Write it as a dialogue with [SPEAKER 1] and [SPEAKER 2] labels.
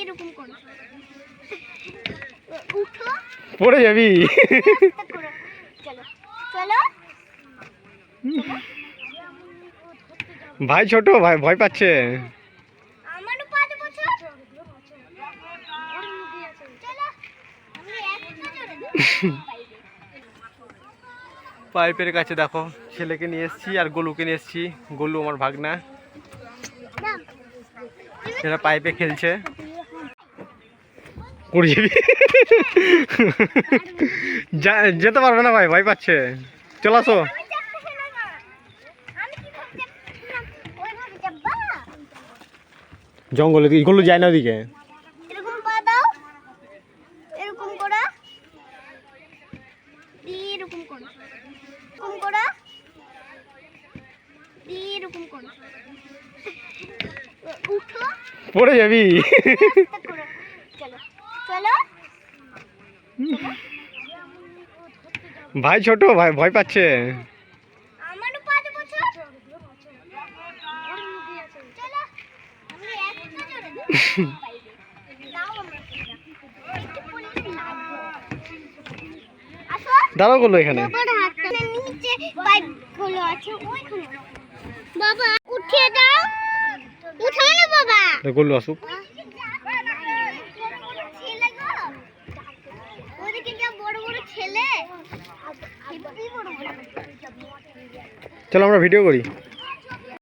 [SPEAKER 1] এরকম করো। উঠো।
[SPEAKER 2] পড়ে যাবি।
[SPEAKER 1] চলো। চলো।
[SPEAKER 2] ভাই ছোট ভাই ভয় পাচ্ছে। পাইপের কাছে দেখো ছেলেকে নিয়ে এসেছি আর গলুকে নিয়ে এসেছি। গোলু আমার ভাগনা। এরা পাইপে খেলছে। পড়ে যাবি যেতে পারবে না ভাই ভাই পাচ্ছে। চলে আসো? জঙ্গলে দিকে গলু যায় না ওদিকে? পড়ে যাবি।
[SPEAKER 1] চলো।
[SPEAKER 2] ভাই ছোট ভাই ভয় পাচ্ছে। দাঁড়াও গলু এখানে।
[SPEAKER 1] বাবা উঠিয়ে দাও। উঠাও না বাবা।
[SPEAKER 2] গলু আসুক। চলো আমরা ভিডিও করি।